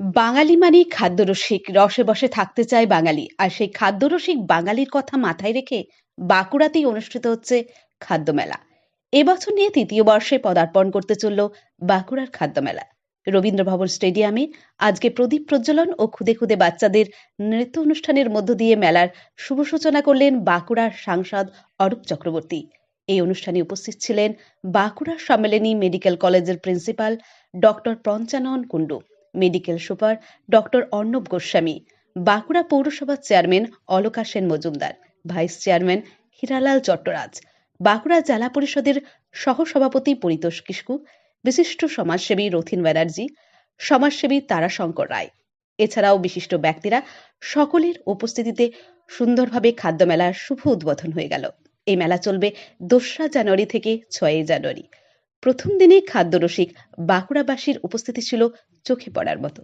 বাঙালি মানেই খাদ্যরসিক। রসে বসে থাকতে চায় বাঙালি। আর সেই খাদ্যরসিক বাঙালির কথা মাথায় রেখে বাঁকুড়াতেই অনুষ্ঠিত হচ্ছে খাদ্য মেলা এবছর নিয়ে তৃতীয় বর্ষে পদার্পণ করতে চলল বাঁকুড়ার খাদ্য মেলা রবীন্দ্র ভবন স্টেডিয়ামে আজকে প্রদীপ প্রজ্বলন ও খুদে খুদে বাচ্চাদের নৃত্য অনুষ্ঠানের মধ্য দিয়ে মেলার শুভ সূচনা করলেন বাঁকুড়ার সাংসদ অরূপ চক্রবর্তী। এই অনুষ্ঠানে উপস্থিত ছিলেন বাঁকুড়া সম্মেলনী মেডিকেল কলেজের principal doctor Panchanan Kundu. Medical super doctor Arnab Goswami, Bankura পৌরসভার chairman Alaka Sen Majumdar, vice chairman Hiralal Chattaraj, Bankura জেলা পরিষদের সহসভাপতি পরিতোষ কিস্কু বিশিষ্ট সমাজসেবী রথিন ব্যানার্জি, সমাজসেবী তারাশঙ্কর রায়। এছাড়াও বিশিষ্ট ব্যক্তিরা সকলের উপস্থিতিতে সুন্দরভাবে খাদ্য মেলার শুভ উদ্বোধন হয়ে গেল। এই মেলা চলবে দোসরা জানুয়ারি থেকে ছয়ই জানুয়ারি। প্রথম দিনেই খাদ্যরসিক বাঁকুড়াবাসীর উপস্থিতি ছিল চোখে পড়ার মতো।